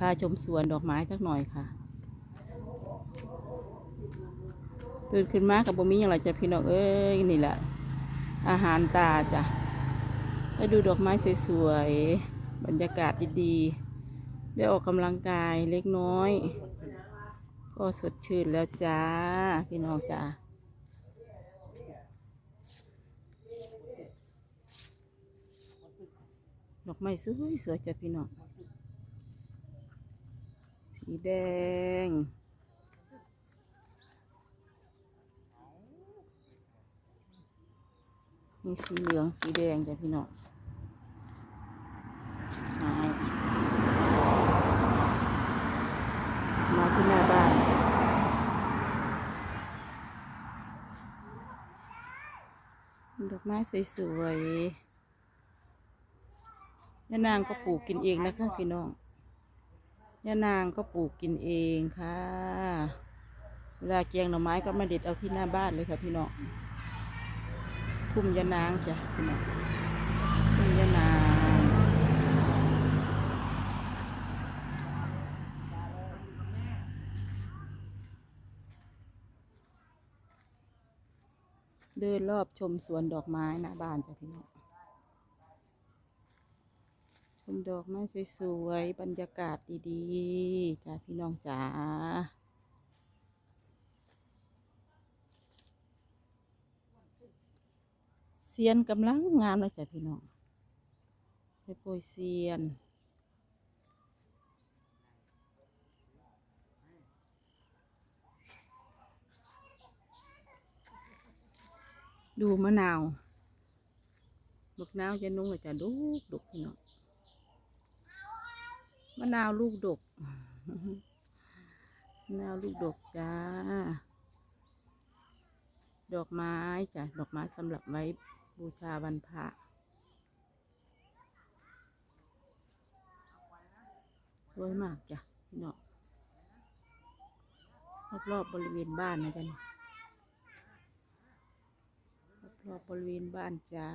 พาชมสวนดอกไม้สักหน่อยค่ะ ตื่นขึ้นมากับบ่มีอย่างไรจ้ะพี่น้องเอ้ยนี่แหละอาหารตาจ้ะไปดูดอกไม้สวยๆบรรยากาศดีๆ ได้ออกกำลังกายเล็กน้อย ก็สดชื่นแล้วจ้า พี่น้องจ้าดอกไม้สวยๆจ้ะพี่น้อง สีแดง มีสีเหลืองสีแดงจ้ะพี่น้องมามาที่หน้าบ้านดอกไม้สวยๆยานางก็ปลูกกินเองนะคะพี่น้อง ยานางก็ปลูกกินเองค่ะ เวลาเกียงหน่อไม้ก็มาเด็ดเอาที่หน้าบ้านเลยค่ะพี่น้องพุ่มยานางจ้ะพี่น้องพุ่มยานางเดินรอบชมสวนดอกไม้หน้าบ้านจ้ะพี่น้อง มดอกไม้สวยๆ บรรยากาศดีๆ จ้าพี่น้องจ๋าเซียนกำลังงามเลยจ้ะพี่น้องไปโปรยเซียนดูมะนาวลูกนาวจะนุ่งเลยจ้ะดุกดุกพี่น้อง มะนาวลูกดกมะนาวลูกดกจ้า ดอกไม้จ้ะ ดอกไม้สำหรับไว้บูชาวันพระสวยมากจ้ะพี่น้องรอบๆบริเวณบ้านนะจ๊ะนี่รอบๆบริเวณบ้านจ้า